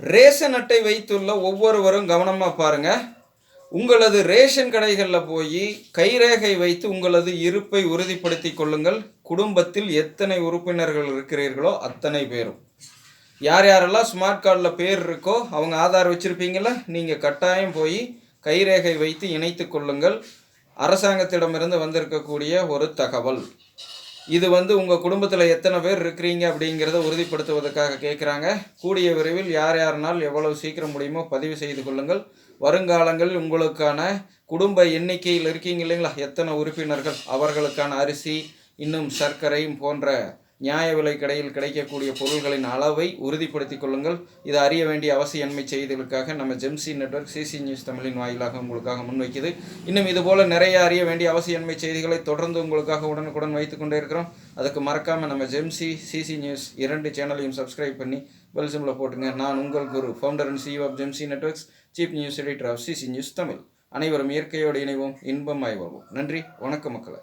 Ration அட்டை வைத்துள்ள ஒவ்வொருவரும் கவனமாக பாருங்க. உங்களது ரேஷன் கடைகளில் போய் கைரேகை வைத்து உங்களது இருப்பை உறுதிப்படுத்தி கொள்ளுங்கள். குடும்பத்தில் எத்தனை உறுப்பினர்கள் இருக்கிறீர்களோ அத்தனை பேரும். யார் யாரெல்லாம் ஸ்மார்ட் கார்டில் பேர் இருக்கோ அவங்க ஆதார் வச்சுருப்பீங்கள நீங்கள் கட்டாயம் போய் கைரேகை வைத்து இணைத்து கொள்ளுங்கள். அரசாங்கத்திடமிருந்து வந்திருக்கக்கூடிய ஒரு தகவல். இது வந்து உங்கள் குடும்பத்தில் எத்தனை பேர் இருக்கிறீங்க அப்படிங்கிறத உறுதிப்படுத்துவதற்காக கேட்குறாங்க கூடிய விரைவில் யார் யாருனால் எவ்வளவு சீக்கிரம் முடியுமோ பதிவு செய்து கொள்ளுங்கள். வருங்காலங்களில் உங்களுக்கான குடும்ப எண்ணிக்கையில் இருக்கீங்க இல்லைங்களா? எத்தனை உறுப்பினர்கள்? அவர்களுக்கான அரிசி இன்னும் சர்க்கரை போன்ற நியாய விலை கடையில் கிடைக்கக்கூடிய பொருள்களின் அளவை உறுதிப்படுத்திக் கொள்ளுங்கள். இது அறிய வேண்டிய அவசியன்மை செய்திகளுக்காக நம்ம ஜெம்சி நெட்வொர்க் சிசி நியூஸ் தமிழின் வாயிலாக உங்களுக்காக முன்வைக்குது. இன்னும் இதுபோல் நிறைய அறிய வேண்டிய அவசியன்மை செய்திகளை தொடர்ந்து உங்களுக்காக உடனுக்குடன் வைத்துக் கொண்டே இருக்கிறோம். அதுக்கு மறக்காமல் நம்ம ஜெம்சி சிசி நியூஸ் இரண்டு சேனலையும் சப்ஸ்கிரைப் பண்ணி பெல் சிம்பில் போட்டுங்க. நான் உங்கள் Guru founder and CEO of Jemsy networks chief news editor of CC news Tamil அனைவரும் இயற்கையோடு இணைவோம் இன்பம் ஆய்வோம் நன்றி வணக்கம் மக்களை.